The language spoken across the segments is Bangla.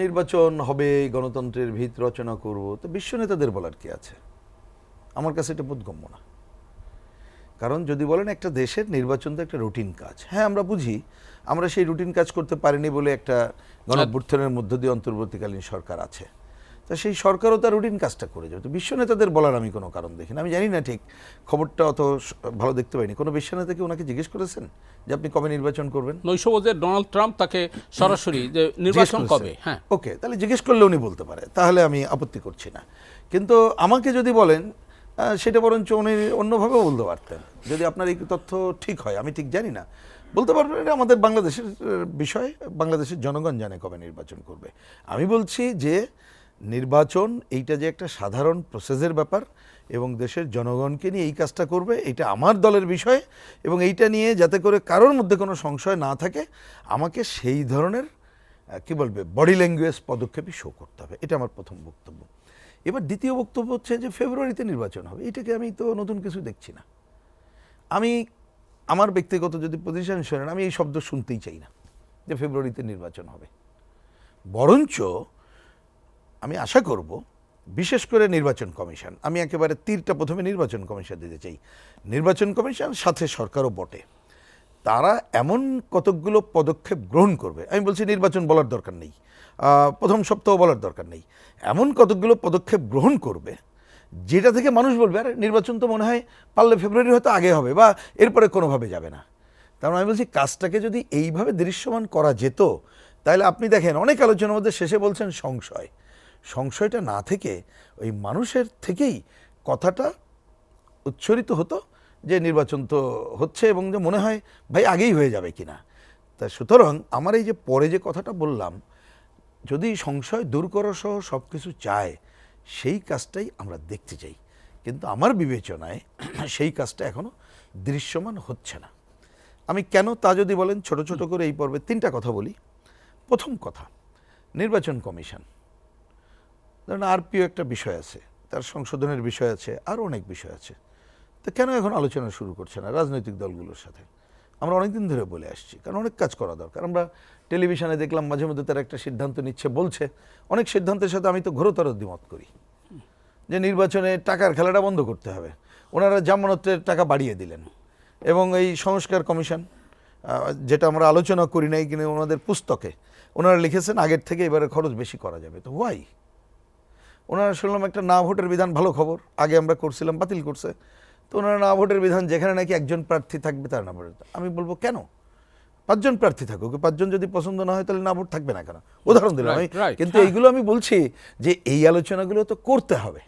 নির্বাচন হবে, গণতন্ত্রের ভিত রচনা করব, তো বিশ্ব নেতাদের বলার কি আছে? আমার কাছে এটা বোধগম্য না। কারণ যদি বলেন একটা দেশের নির্বাচন তো একটা রুটিন কাজ। হ্যাঁ আমরা বুঝি, আমরা সেই রুটিন কাজ করতে পারিনি বলে একটা গণঅভ্যুত্থানের মধ্য দিয়ে অন্তর্বর্তীকালীন সরকার আছে। তা সেই সরকারও তার রুটিন কাজটা করে যাবে। তো বিশ্ব নেতাদের বলার আমি কোনো কারণ দেখি না। আমি জানি না ঠিক খবরটা অত ভালো দেখতে পাইনি। কোনো বিশ্ব নেতাকে ওনাকে জিজ্ঞেস করেছেন যে আপনি কবে নির্বাচন করবেন? নৈশভোজের ডোনাল্ড ট্রাম্প তাকে সরাসরি যে নির্বাচন কবে? হ্যাঁ। ওকে তাহলে জিজ্ঞেস করলে উনি বলতে পারে। তাহলে আমি আপত্তি করছি না। কিন্তু আমাকে যদি বলেন সেটা বরঞ্চ উনি অন্যভাবেও বলতে পারতেন। যদি আপনার এই তথ্য ঠিক হয় আমি ঠিক জানি না। বলতে পারবেন এটা আমাদের বাংলাদেশের বিষয়। বাংলাদেশের জনগণ জানে কবে নির্বাচন করবে। আমি বলছি যে নির্বাচন, এইটা যে একটা সাধারণ প্রসেসের ব্যাপার এবং দেশের জনগণকে নিয়ে এই কাজটা করবে, এটা আমার দলের বিষয় এবং এইটা নিয়ে যাতে করে কারোর মধ্যে কোনো সংশয় না থাকে, আমাকে সেই ধরনের কি বলবে বডি ল্যাঙ্গুয়েজ পদক্ষেপই শো করতে হবে। এটা আমার প্রথম বক্তব্য। এবার দ্বিতীয় বক্তব্য হচ্ছে যে ফেব্রুয়ারিতে নির্বাচন হবে। এটাকে আমি তো নতুন কিছু দেখছি না। আমি, আমার ব্যক্তিগত যদি পজিশন শোনেন, আমি এই শব্দ শুনতেই চাই না যে ফেব্রুয়ারিতে নির্বাচন হবে। বরঞ্চ আমি আশা করব, বিশেষ করে নির্বাচন কমিশন, আমি একেবারে তীরটা প্রথমে নির্বাচন কমিশন দিতে চাই। নির্বাচন কমিশন, সাথে সরকারও বটে। তারা এমন কতকগুলো পদক্ষেপ গ্রহণ করবে, আমি বলছি নির্বাচন বলার দরকার নেই প্রথম সপ্তাহ বলার দরকার নেই। এমন কতকগুলো পদক্ষেপ গ্রহণ করবে, যেটা থেকে মানুষ বলবে, আর, নির্বাচন তো মনে হয় পারলে ফেব্রুয়ারি হয়তো আগে হবে বা এরপরে কোনোভাবে যাবে না। তার মানে আমি বলছি, কাজটাকে যদি এইভাবে দৃশ্যমান করা যেত, তাহলে আপনি দেখেন, অনেক আলোচনার মধ্যে শেষে বলছেন সংশয়। সংশয়টা না থেকে ওই মানুষের থেকেই কথাটা উচ্চারিত হতো যে নির্বাচন তো হচ্ছে এবং যে মনে হয় ভাই আগেই হয়ে যাবে কিনা। তা সুতরাং আমার এই যে পরে যে কথাটা বললাম যদি সংশয় দূর করা সহ সব কিছু চায় সেই কাজটাই আমরা দেখতে চাই। কিন্তু আমার বিবেচনায় সেই কাজটা এখনও দৃশ্যমান হচ্ছে না। আমি কেন তা যদি বলেন ছোট ছোট করে এই পর্বে তিনটা কথা বলি। প্রথম কথা নির্বাচন কমিশন। ধরুন আরপিও একটা বিষয় আছে, তার সংশোধনের বিষয় আছে আরও অনেক বিষয় আছে। তো কেন এখন আলোচনা শুরু করছে না রাজনৈতিক দলগুলোর সাথে? আমরা অনেকদিন ধরে বলে আসছি, কারণ অনেক কাজ করা দরকার। আমরা টেলিভিশনে দেখলাম মাঝে মধ্যে তারা একটা সিদ্ধান্ত নিচ্ছে, বলছে, অনেক সিদ্ধান্তের সাথে আমি তো ঘোরতর দ্বিমত করি। যে নির্বাচনে টাকার খেলাটা বন্ধ করতে হবে। ওনারা জামানতের টাকা বাড়িয়ে দিলেন। এবং এই সংস্কার কমিশন যেটা আমরা আলোচনা করি নাই, কিন্তু ওনাদের পুস্তকে, ওনারা লিখেছেন আগের থেকে এবারে খরচ বেশি করা যাবে। তো ওয়াই ওনারা শুনলাম একটা না ভোটের বিধান ভালো খবর আগে আমরা করছিলাম বাতিল করছে। তো ওনারা না ভোটের বিধান যেখানে নাকি একজন প্রার্থী থাকবে তার না ভোটের আমি বলব কেন? পাঁচজন প্রার্থী থাকুক পাঁচজন যদি পছন্দ না হয় তাহলে না ভোট থাকবে না কেন? উদাহরণ দিলাম আমি। কিন্তু হ্যাঁ। এইগুলো আমি বলছি যে এই আলোচনাগুলো তো করতে হবে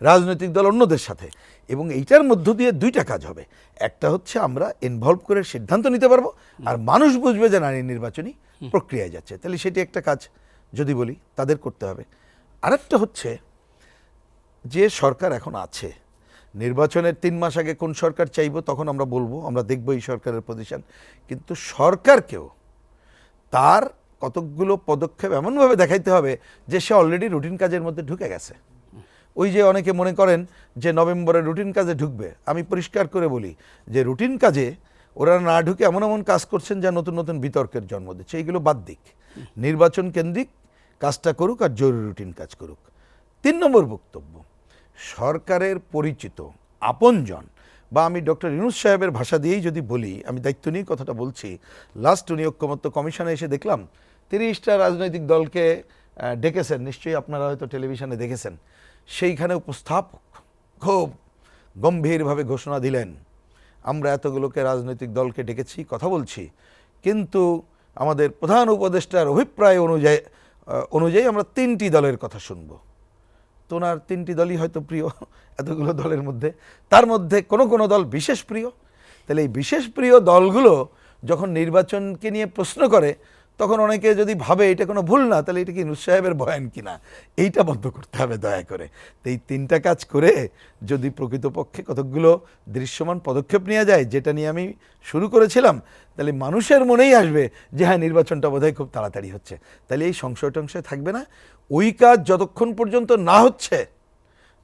রাজনৈতিক দল অন্যদের সাথে। এবং এইটার মধ্য দিয়ে দুইটা কাজ হবে। একটা হচ্ছে আমরা ইনভলভ করে সিদ্ধান্ত নিতে পারব আর মানুষ বুঝবে যে নারী নির্বাচনী প্রক্রিয়ায় যাচ্ছে। তাহলে সেটি একটা কাজ যদি বলি তাদের করতে হবে। আরেকটা হচ্ছে, যে সরকার এখন আছে, নির্বাচনের তিন মাস আগে কোন সরকার চাইব তখন আমরা বলব, আমরা দেখব এই সরকারের পজিশন কিন্তু সরকারকেও তার কতকগুলো পদক্ষেপ এমনভাবে দেখাইতে হবে যে সে অলরেডি রুটিন কাজের মধ্যে ঢুকে গেছে। ওই যে অনেকে মনে করেন যে নভেম্বরে রুটিন কাজে ঢুকবে, আমি পরিষ্কার করে বলি যে রুটিন কাজে ওরা না ঢুকে এমন এমন কাজ করছেন যা নতুন নতুন বিতর্কের জন্ম দিচ্ছে, এইগুলো বাদ দিক। নির্বাচন কেন্দ্রিক কাজটা করুক আর জরুরি রুটিন কাজ করুক। তিন নম্বর বক্তব্য, সরকারের পরিচিত আপনজন, বা আমি ডক্টর ইউনুস সাহেবের ভাষা দিয়েই যদি বলি, আমি দায়িত্ব নিয়ে কথাটা বলছি লাস্ট উনি কমিশনে এসে দেখলাম, তিরিশটা রাজনৈতিক দলকে ডেকেছেন, নিশ্চয়ই আপনারা হয়তো টেলিভিশনে দেখেছেন, সেইখানে উপস্থাপক খুব গম্ভীরভাবে ঘোষণা দিলেন, আমরা এতগুলোকে রাজনৈতিক দলকে ডেকেছি, কথা বলছি, কিন্তু আমাদের প্রধান উপদেষ্টার অভিপ্রায় অনুযায়ী অনুযায়ী আমরা তিনটি দলের কথা শুনব। তোনার তিনটি দলই হয়তো প্রিয়, এতগুলো দলের মধ্যে। তার মধ্যে কোনো কোনো দল বিশেষ প্রিয়। তাহলে এই বিশেষ প্রিয় দলগুলো যখন নির্বাচনকে নিয়ে প্রশ্ন করে তখন অনেকে যদি ভাবে এটা কোনো ভুল না, তাহলে এটা কি নুস সাহেবের বয়ান কিনা? এইটা বন্ধ করতে হবে দয়া করে। তো এই তিনটা কাজ করে যদি প্রকৃতপক্ষে কতকগুলো দৃশ্যমান পদক্ষেপ নেওয়া যায়, যেটা নিয়ে আমি শুরু করেছিলাম, তাহলে মানুষের মনেই আসবে যে হ্যাঁ নির্বাচনটা বোধহয় খুব তাড়াতাড়ি হচ্ছে। তাহলে এই সংশয় টংশয় থাকবে না। ওই কাজ যতক্ষণ পর্যন্ত না হচ্ছে,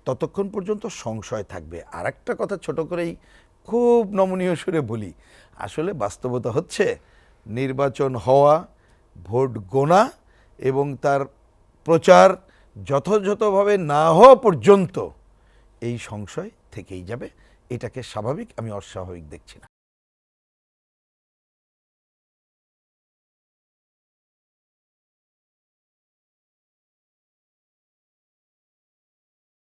ততক্ষণ পর্যন্ত সংশয় থাকবে। আর একটা কথা ছোট করেই খুব নমনীয় সুরে বলি, আসলে বাস্তবতা হচ্ছে, নির্বাচন হওয়া ভোট গোনা এবং তার প্রচার যথাযথভাবে না হওয়া পর্যন্ত এই সংশয় থেকেই যাবে। এটাকে স্বাভাবিক, আমি অস্বাভাবিক দেখছি না।